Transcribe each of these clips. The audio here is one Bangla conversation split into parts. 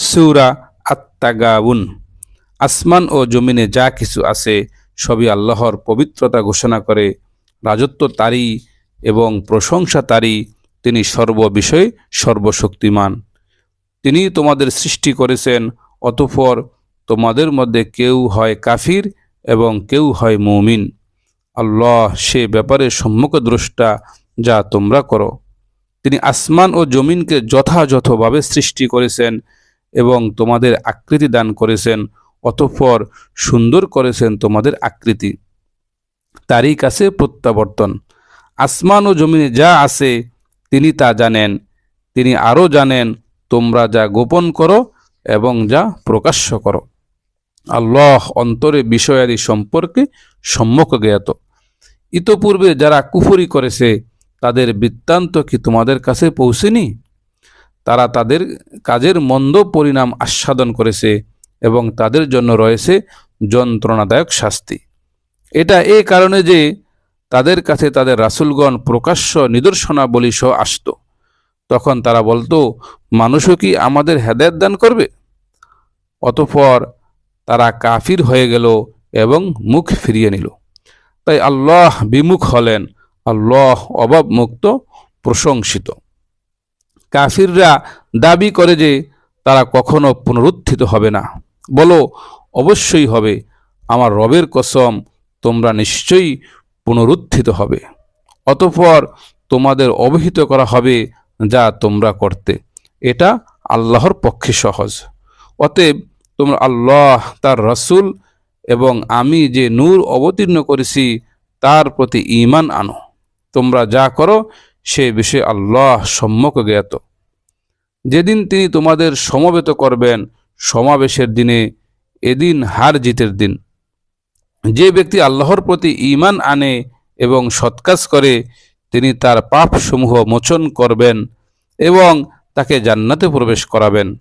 সুরা আত্মাগাউন আসমান ও জমিনে যা কিছু আছে, সবই আল্লাহর পবিত্রতা ঘোষণা করে। রাজত্ব তারই এবং প্রশংসা তারই। তিনি সর্ববিষয়ে সর্বশক্তিমান। তিনি তোমাদের সৃষ্টি করেছেন, অতঃপর তোমাদের মধ্যে কেউ হয় কাফির এবং কেউ হয় মৌমিন। আল্লাহ সে ব্যাপারে সম্মুখদ্রষ্টা যা তোমরা করো। তিনি আসমান ও জমিনকে যথাযথভাবে সৃষ্টি করেছেন এবং তোমাদের আকৃতি দান করেছেন, অতঃপর সুন্দর করেছেন তোমাদের আকৃতি। তারই কাছে প্রত্যাবর্তন। আসমান ও জমিনে যা আছে, তিনি তা জানেন। তিনি আরও জানেন, তোমরা যা গোপন করো এবং যা প্রকাশ্য করো। আল্লাহ অন্তরে বিষয়াদি সম্পর্কে সম্যক জ্ঞাত। ইতপূর্বে যারা কুফরি করেছে, তাদের বৃত্তান্ত কি তোমাদের কাছে পৌঁছেনি? তারা তাদের কাজের মন্দ পরিণাম আস্বাদন করেছে এবং তাদের জন্য রয়েছে যন্ত্রণাদায়ক শাস্তি। এটা এ কারণে যে তাদের কাছে তাদের রাসুলগণ প্রকাশ্য নিদর্শনাবলী সহ আসত। তখন তারা বলতো, মানুষও কি আমাদের হেদায়ত দান করবে? অতঃপর তারা কাফির হয়ে গেল এবং মুখ ফিরিয়ে নিল। তাই আল্লাহ বিমুখ হলেন, আল্লাহ অভাবমুক্ত, প্রশংসিত। কাফিররা দাবি করে যে তারা কখনো পুনরুত্থিত হবে না। বলো, অবশ্যই হবে। আমার রবের কসম, তোমরা নিশ্চয়ই পুনরুত্থিত হবে। অতঃপর তোমাদের অবহিত করা হবে যা তোমরা করতে। এটা আল্লাহর পক্ষে সহজ। অতএব তোমরা আল্লাহ, তার রসুল এবং আমি যে নূর অবতীর্ণ করেছি, তার প্রতি ঈমান আনো। তোমরা যা করো সে বিষয়ে আল্লাহ সম্যক জ্ঞাত। যেদিন তিনি তোমাদের সমবেত করবেন, সমাবেশের দিনে, এদিন হার জিতের দিন। যে ব্যক্তি আল্লাহর প্রতি ঈমান আনে এবং সৎকাজ করে, তিনি তার পাপসমূহ মোচন করবেন এবং তাকে জান্নাতে প্রবেশ করাবেন।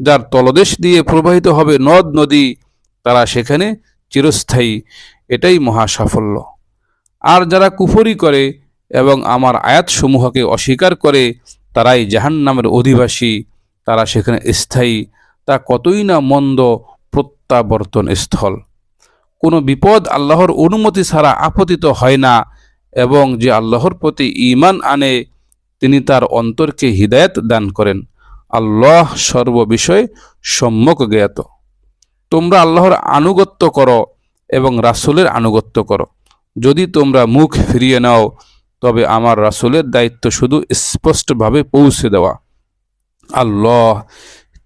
যার তলদেশ দিয়ে প্রবাহিত হবে নদ, নদী, তারা সেখানে চিরস্থায়ী। এটাই মহা সাফল্য আর যারা কুফরি করে এবং আমার আয়াতসমূহকে অস্বীকার করে তারাই জাহান্নামের অধিবাসী, তারা সেখানে স্থায়ী, তা কতই না মন্দ প্রত্যাবর্তন স্থল। কোনো বিপদ আল্লাহর অনুমতি ছাড়া আপতিত হয় না এবং যে আল্লাহর প্রতি ঈমান আনে, তিনি তার অন্তরকে হৃদায়ত দান করেন। আল্লাহ সর্ববিষয়ে সম্যক জ্ঞাত। তোমরা আল্লাহর আনুগত্য করো এবং রাসূলের আনুগত্য করো। যদি তোমরা মুখ ফিরিয়ে নাও তবে আমার রাসূলের দায়িত্ব শুধু স্পষ্টভাবে পৌঁছে দেওয়া। আল্লাহ,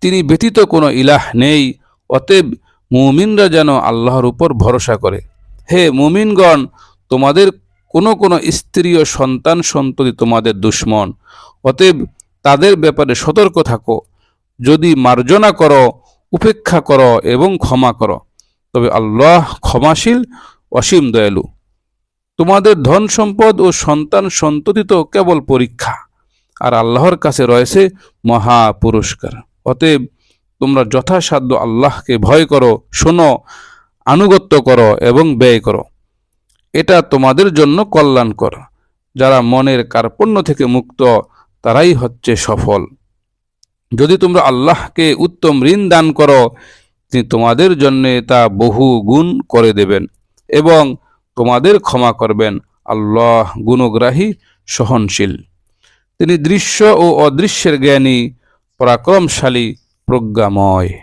তিনি ব্যতীত কোনো ইলাহ নেই, অতএব মুমিনরা যেন আল্লাহর উপর ভরসা করে। হে মুমিনগণ, তোমাদের কোনো কোনো স্ত্রী ও সন্তান সন্ততি তোমাদের দুশ্মন। অতএব তাদের ব্যাপারে সতর্ক থাকো। যদি মার্জনা করো, উপেক্ষা করো এবং ক্ষমা করো। তবে আল্লাহ ক্ষমাশীল, অসীম দয়ালু। তোমাদের ধন সম্পদ ও সন্তান সন্ততি তো কেবল পরীক্ষা, আর আল্লাহর কাছে রয়েছে মহা পুরস্কার। অতএব তোমরা যথাসাধ্য আল্লাহকে ভয় করো, শোনো, আনুগত্য করো এবং ব্যয় করো। এটা তোমাদের জন্য কল্যাণকর। যারা মনের কার্পণ্য থেকে মুক্ত, তারাই হচ্ছে সফল। যদি তোমরা আল্লাহকে উত্তম ঋণ দান করো, তিনি তোমাদের জন্যে তা বহু গুণ করে দেবেন এবং তোমাদের ক্ষমা করবেন। আল্লাহ গুণগ্রাহী সহনশীল। তিনি দৃশ্য ও অদৃশ্যের জ্ঞানী পরাক্রমশালী প্রজ্ঞাময়।